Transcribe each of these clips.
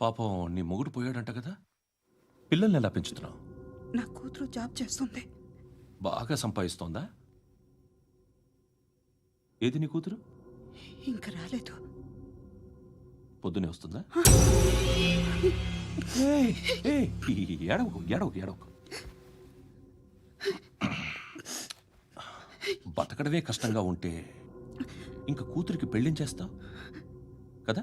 పాపం నీ మొగుడు పోయాడంట కదా. పిల్లల్ని ఎలా పెంచుతున్నావు? నా కూతురు జాబ్ చేస్తుంది. బాగా సంపాదిస్తోందా? ఏది నీ కూతురు? ఇంకా రాలేదు. పొద్దునే వస్తుందా? ఏడవకు ఏడవకు ఏడవకు. బతకడమే కష్టంగా ఉంటే ఇంక కూతురికి పెళ్ళించేస్తావు కదా?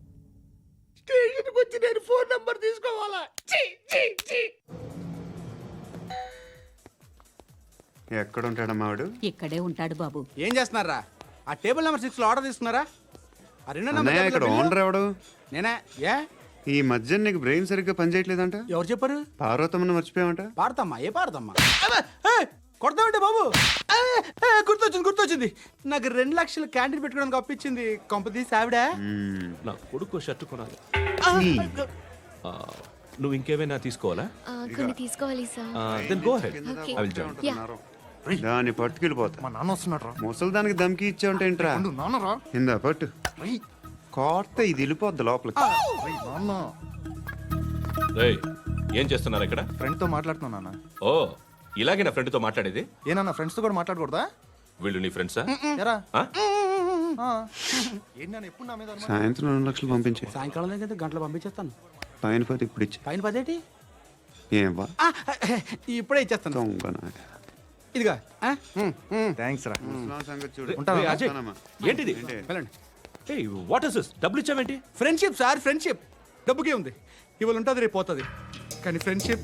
వచ్చి నేను ఫోన్ నెంబర్ తీసుకోవాలా? ఛీ, ఛీ, ఛీ. ఎక్కడ ఉంటాడమ్మా వాడు ఇక్కడే ఉంటాడు బాబు. ఏం చేస్తున్నారా? ఆ టేబుల్ నెంబర్ సిక్స్లో ఆర్డర్ తీసుకున్నారా? ఆ రెండో నెంబర్ అన్నయ్య ఇక్కడ టేబుల్ ఓనర్ ఎవడు? నేనే? ఏ? ఈ మధ్య నీకు బ్రెయిన్ సరిగ్గా పనిచేయట్లేదంట? ఎవరు చెప్పారు? పార్వతమ్మను మర్చిపోయామంట పాడతామ్మా ఏ పాడతామ్మా అబ్బే, ఏ, కొడతామంటే బాబు. గుర్తొచ్చింది గుర్తొచ్చింది. నాకు రెండు లక్షలు క్యాంటీన్ పెట్టుకోవడానికి అప్పించింది కొంపతీసి ఆవిడ. నా కొడుకు షర్ట్ కొనాలి. ఆ, నువ్వు ఇంకేమైనా తీసుకోవాలా? ఆ, కొన్ని తీసుకోవాలి sir. Then go head Okay. I will join yeah దాన్ని పట్టుకెళ్ళిపోతా. మా నాన్న వస్తున్నాడు రా. ముసలి దానికి దమ్కి ఇచ్చావుంటేంట్రా నాన్న రా. ఇందా పట్టు. రేయ్, కోర్త ఇది వెళ్ళిపోద్ది లోపలికి. రేయ్, నాన్న. రేయ్, ఏం చేస్తున్నారు ఇక్కడ? ఫ్రెండ్తో మాట్లాడుతున్నా నాన్న. ఓ ఇలాగే నా ఫ్రెండ్తో మాట్లాడేది? ఏ నాన్న ఫ్రెండ్స్తో కూడా మాట్లాడకూడదా? వీళ్ళు నీ ఫ్రెండ్సా ఎరా. ఆ? ఆ. ఏంటి నాన్న ఎప్పుడు నా మీద అనుమానం? సాయంత్రం రెండు లక్షలు పంపించే. సాయంకాలం దగ్గర గంటలు పంపించేస్తాను. పైన పది ఇప్పుడు ఇచ్చే. పైన పదేటి ఏం వా ఆ, ఇప్పుడే ఇచ్చేస్తాను. ఇదిగా ఆ? థ్యాంక్స్ రా. అజయ్ ఉంటానమ్మా. ఏంటిది? వెళ్ళండి. వాట్ ఇస్ దిస్ డబ్బులు ఇచ్చావేంటి? ఫ్రెండ్షిప్ సార్ ఫ్రెండ్షిప్ డబ్బుకే ఉంది. ఇవాళ ఉంటుంది రేపు పోతుంది. కానీ ఫ్రెండ్షిప్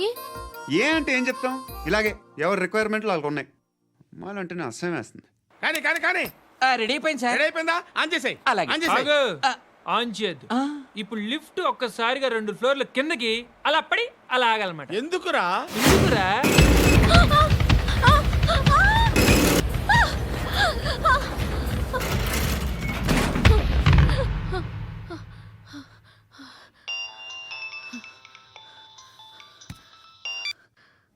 ఏ? ఏ అంటే ఏం చెప్తాం? ఇలాగే ఎవరి రిక్వైర్మెంట్లు వాళ్ళకు ఉన్నాయి. అమ్మాయిలు అంటేనే అసహ్యం వేస్తుంది. కానీ కానీ కానీ. రెడీ అయిపోయింది సార్. రెడీ అయిపోయిందా? ఆన్ చేసేయ్. అలాగే. ఆన్ చేసేయ్. ఆగు. ఆన్ చేయద్దు. ఇప్పుడు లిఫ్ట్ ఒక్కసారిగా రెండు ఫ్లోర్ల కిందకి అలా పడి అలా ఆగాలన్నమాట. ఎందుకురా? ఎందుకురా?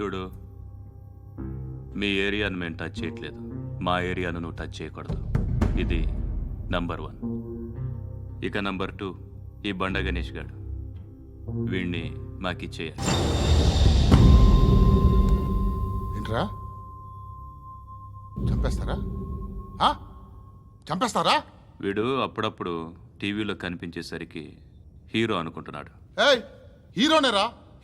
చూడు మీ ఏరియాను మేము టచ్ చేయట్లేదు. మా ఏరియాను నువ్వు టచ్ చేయకూడదు. ఇది నంబర్ వన్ ఇక నంబర్ టూ ఈ బండ గణేష్ గాడు. వీణ్ణి మాకిచ్చేయాలి ఏంట్రా? చంపేస్తారా? ఆ? చంపేస్తారా? వీడు అప్పుడప్పుడు టీవీలో కనిపించేసరికి హీరో అనుకుంటున్నాడు. ఏయ్ హీరోనేరా?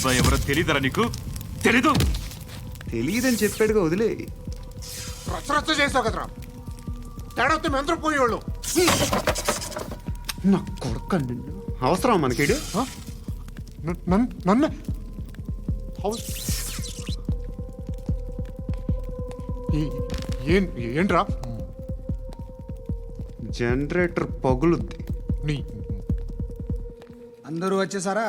అలీబాయ్ ఎవరో తెలీదరా నీకు? తెలీదు. తెలియదని చెప్పాడుగా వదిలే. రచ్చ రచ్చ చేసావు కదరా. తేడా వస్తే మెంతరం పోయేవాళ్ళు. నా కొడుకు నిన్ను. అవసరం మనకిడు? నన్ను ఏం ఏంట్రా? జనరేటర్ పగులుద్ది. నీ అందరూ వచ్చేసారా?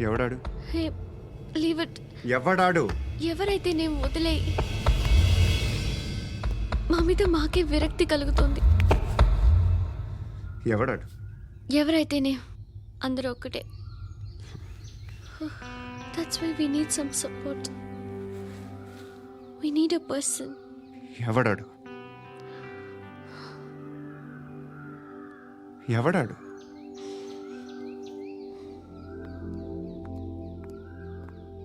ఎవడాడు? Hey leave it. ఎవడాడు? ఎవరైతే నేను వదిలే మా మీద మాకే విరక్తి కలుగుతుంది. ఎవడాడు? ఎవరైతే నేను అందరూ ఒక్కటే. That's why we need some support we need a person ఎవడాడు? ఎవడాడు?